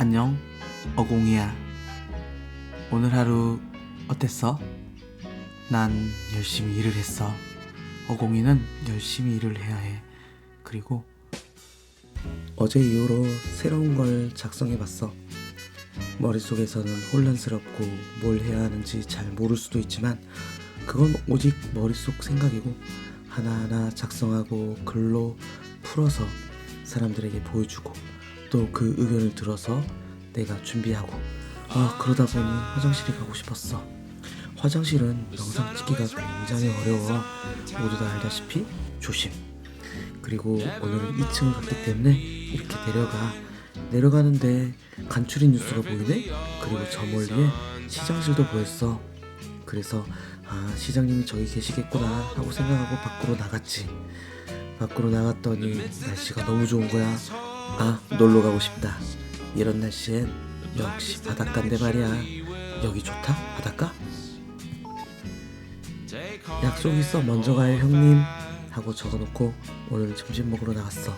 안녕, 어공이야. 오늘 하루 어땠어? 난 열심히 일을 했어. 어공이는 열심히 일을 해야 해. 그리고 어제 이후로 새로운 걸 작성해 봤어. 머릿속에서는 혼란스럽고 뭘 해야 하는지 잘 모를 수도 있지만 그건 오직 머릿속 생각이고 하나하나 작성하고 글로 풀어서 사람들에게 보여주고 또 그 의견을 들어서 내가 준비하고 아 그러다 보니 화장실에 가고 싶었어. 화장실은 영상 찍기가 굉장히 어려워. 모두 다 알다시피 조심. 그리고 오늘은 2층을 갔기 때문에 이렇게 내려가. 내려가는데 간추린 뉴스가 보이네? 그리고 저 멀리에 시장실도 보였어. 그래서 아 시장님이 저기 계시겠구나 하고 생각하고 밖으로 나갔지. 밖으로 나갔더니 날씨가 너무 좋은 거야 아 놀러 가고 싶다. 이런 날씨엔 역시 바닷가인데 말이야. 여기 좋다? 바닷가? 약속 있어. 먼저 가요 형님 하고 적어놓고 오늘 점심 먹으러 나갔어.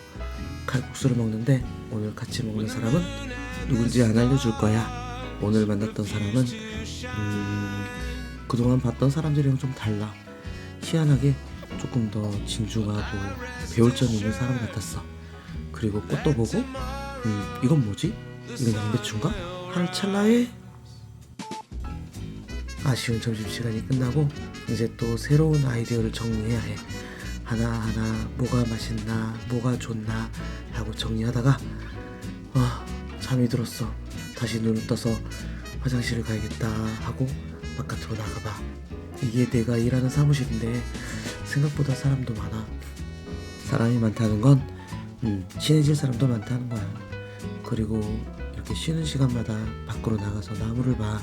칼국수를 먹는데 오늘 같이 먹는 사람은 누군지 안 알려줄 거야. 오늘 만났던 사람은 음, 그동안 봤던 사람들이랑 좀 달라. 희한하게 조금 더 진중하고 배울 점이 있는 사람 같았어 그리고 꽃도 보고 음, 이건 뭐지? 이건 양배추인가? 하는 찰나에 아쉬운 점심시간이 끝나고 이제 또 새로운 아이디어를 정리해야 해 하나하나 뭐가 맛있나 뭐가 좋나 하고 정리하다가 아 잠이 들었어 다시 눈을 떠서 화장실을 가야겠다 하고 바깥으로 나가봐 이게 내가 일하는 사무실인데 생각보다 사람도 많아 사람이 많다는 건 음, 친해질 사람도 많다는 거야. 그리고 이렇게 쉬는 시간마다 밖으로 나가서 나무를 봐.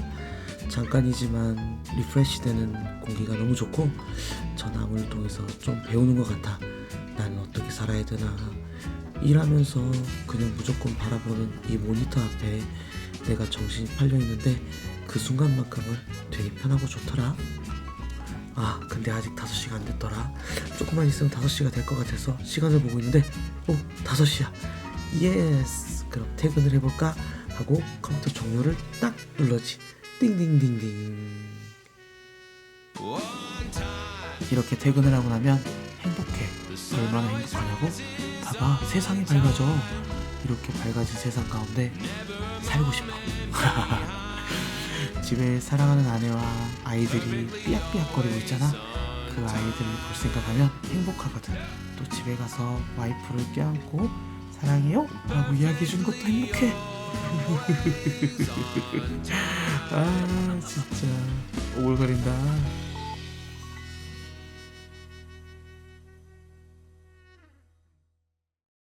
잠깐이지만 리프레시 되는 공기가 너무 좋고 저 나무를 통해서 좀 배우는 것 같아. 나는 어떻게 살아야 되나. 일하면서 그냥 무조건 바라보는 이 모니터 앞에 내가 정신이 팔려 있는데 그 순간만큼은 되게 편하고 좋더라 아 근데 아직 5시가 안 됐더라. 조금만 있으면 5시가 될 것 같아서 시간을 보고 있는데 오 5시야. 예스. 그럼 퇴근을 해볼까? 하고 컴퓨터 종료를 딱 눌러지. 띵띵띵띵 이렇게 퇴근을 하고 나면 행복해. 얼마나 행복하냐고? 봐봐 세상이 밝아져. 이렇게 밝아진 세상 가운데 살고 싶어 집에 사랑하는 아내와 아이들이 삐약삐약거리고 있잖아. 그 아이들을 볼 생각하면 행복하거든. 또 집에 가서 와이프를 껴안고 사랑해요? 라고 이야기해준 것도 행복해. 아 진짜. 오글거린다